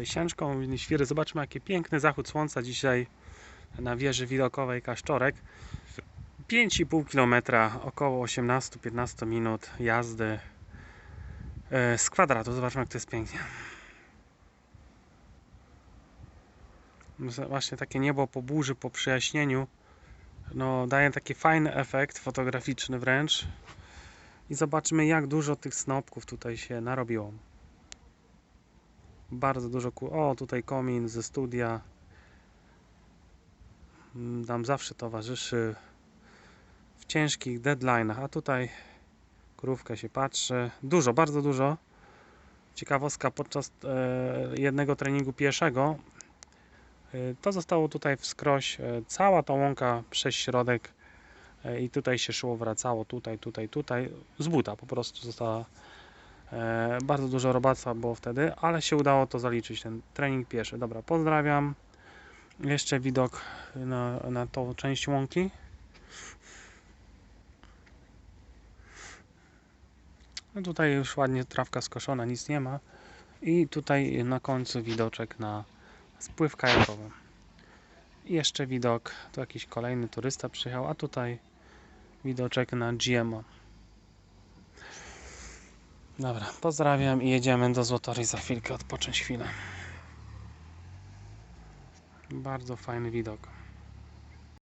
e, Siączką Świry. Zobaczmy jaki piękny zachód słońca dzisiaj na wieży widokowej Kaszczorek. 5,5 km, około 18-15 minut jazdy e, z kwadratu. Zobaczmy jak to jest pięknie. Z- Właśnie takie niebo po burzy, po przejaśnieniu no, daje taki fajny efekt fotograficzny wręcz. I zobaczmy jak dużo tych snopków tutaj się narobiło. Bardzo dużo ku... O, tutaj komin ze studia. Mm, Nam zawsze towarzyszy w ciężkich deadline'ach. A tutaj krówkę się patrzy. Dużo, bardzo dużo. Ciekawostka podczas e, jednego treningu pieszego e, to zostało tutaj wskroś e, cała ta łąka przez środek i tutaj się szło, wracało tutaj, tutaj, tutaj z buta po prostu została bardzo dużo robactwa było wtedy, ale się udało to zaliczyć, ten trening pieszy. Dobra, pozdrawiam. Jeszcze widok na, na tą część łąki. No tutaj już ładnie trawka skoszona, nic nie ma. I tutaj na końcu widoczek na spływ kajakowy. Jeszcze widok, tu jakiś kolejny turysta przyjechał, a tutaj widoczek na GMO. Dobra, pozdrawiam i jedziemy do Złotory za chwilkę odpocząć chwilę. Bardzo fajny widok.